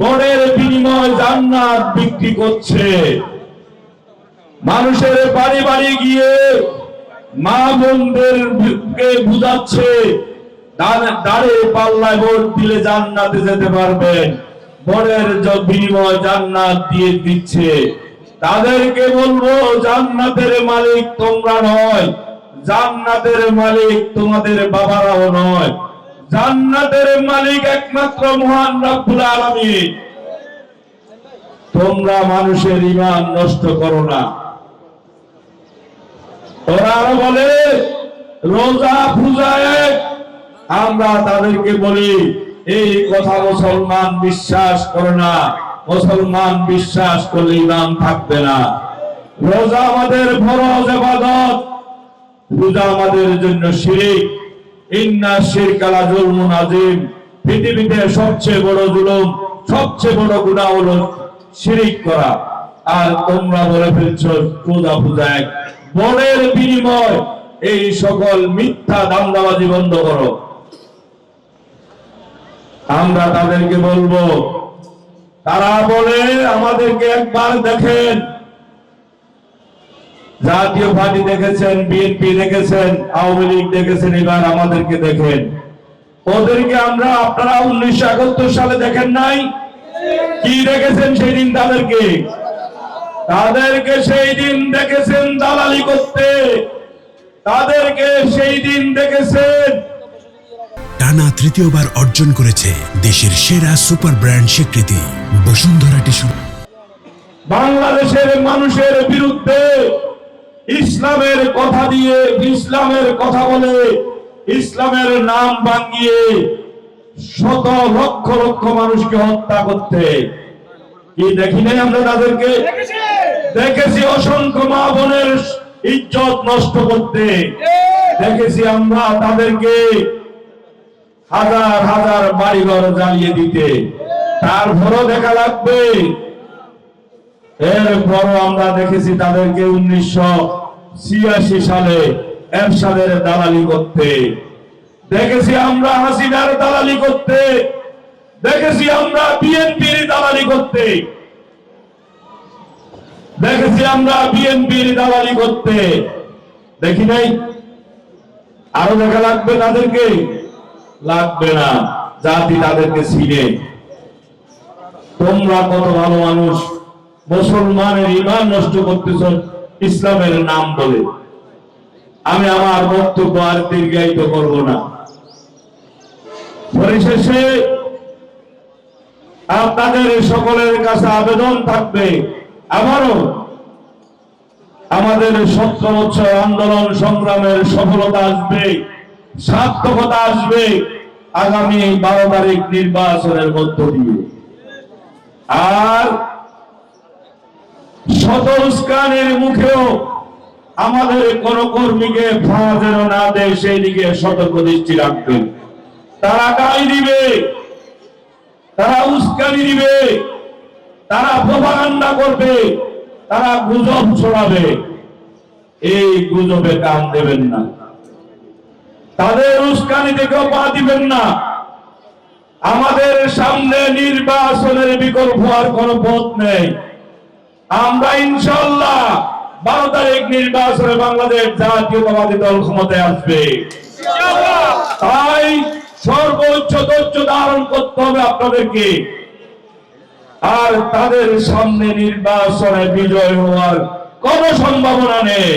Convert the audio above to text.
বনের বিনিময় জান্নাত বিক্রি করছে। মানুষের বাড়ি বাড়ি গিয়ে মা বোনদেরকে বুঝাচ্ছে দাঁড়ে পাল্লায় ভোট দিলে জান্নাতে যেতে পারবেন বনের বিনিময় জান্নাত দিয়ে দিচ্ছে। তাদেরকে বলব, জান্নাতের মালিক তোমরা নয়, জান্নাতের মালিক তোমাদের বাবারাও নয়। জান্নাতের মালিক একমাত্র মহান রব্বুল আলামিন। তোমরা মানুষের ইমান নষ্ট করো না। ওরা বলে, রোজা পূজা আমরা তাদেরকে বলি, এই কথা মুসলমান বিশ্বাস করে না। মুসলমান বিশ্বাস করলে ইমান থাকবে না। রোজা আমাদের ফরজ ইবাদত রোজা আমাদের জন্য শিরিক। পৃথিবীতে সবচেয়ে বড় জুলুম, সবচেয়ে বড় গুনাহ হলো শিরিক করা। আর তোমরা বলে ফেলছো, পূজা পূজা এক বনের বিনিময়, এই সকল মিথ্যা দান্দাবাজি বন্ধ করো। আমরা তাদেরকে বলব, তারা বলে আমাদেরকে একবার দেখেন। জাতীয় পার্টি দেখেছেন বিএনপি দেখেছেন আওয়ামী লীগ দেখেছেন এবার আমাদেরকে দেখেন। ওদেরকে আমরা আপনারা উনিশশো একাত্তর সালে দেখেন নাই? কি দেখেছেন সেই দিন তাদেরকে? তাদেরকে সেই দিন দেখেছেন দালালি করতে। তাদেরকে সেই দিন দেখেছেন। টানা তৃতীয়বার অর্জন করেছে দেশের সেরা সুপার ব্র্যান্ড স্বীকৃতি বসুন্ধরা টিস্যু। বাংলাদেশের মানুষের বিরুদ্ধে ইসলামের কথা দিয়ে ইসলামের কথা বলে ইসলামের নাম ভাঙিয়ে শত লক্ষ লক্ষ মানুষকে হত্যা করতে। কি দেখি নাই আমরা তাদেরকে? দেখেছি অসংখ্য মা বোনের ইজ্জত নষ্ট করতে। দেখেছি আমরা তাদেরকে হাজার হাজার বাড়িঘর জ্বালিয়ে দিতে। তারপরও দেখা লাগবে এরপরও আমরা দেখেছি তাদেরকে উনিশশো ছিয়াশি সালে এরশাদের দালালি করতে। দেখেছি আমরা হাসিনার দালালি করতে। দেখেছি আমরা বিএনপির দালালি করতে। দেখেছি আমরা বিএনপির দালালি করতে। দেখি নাই? আরও দেখা লাগবে তাদেরকে? লাগবে না। জাতি তাদেরকে ছিনে। তোমরা কত ভালো মানুষ। মুসলমানের ইমান নষ্ট করতেছ, ইসলামের নাম বলে। আমি আমার বক্তব্য আর দীর্ঘায়িত করব না। পরিশেষে, আপনাদের সকলের কাছে আবেদন থাকবে, আবারও আমাদের সতেরো বছর আন্দোলন সংগ্রামের সফলতা আসবে, সার্থকতা আসবে আগামী বারো তারিখ নির্বাচনের মধ্য দিয়ে। আর শত উস্কানের মুখেও আমাদের কোন কর্মীকে ফাঁড়া যেন না দেয়, সেই দিকে সতর্ক দৃষ্টি রাখবেন। তারা গাই দিবে, তারা উস্কানি দিবে, তারা প্রভাকাণ্ডা করবে, তারা গুজব ছড়াবে। এই গুজবে কান দেবেন না। তাদের উস্কানি থেকেও পা দিবেন না। আমাদের সামনে নির্বাচনের বিকল্প আর কোন পথ নেই। আমরা ইনশাল্লাহ বারো তারিখ নির্বাচনে বাংলাদেশ জাতীয়তাবাদী দল ক্ষমতায় আসবে। তাই সর্বোচ্চ ধৈর্য ধারণ করতে হবে আপনাদেরকে। আর তাদের সামনে নির্বাচনে বিজয় হওয়ার কোন সম্ভাবনা নেই।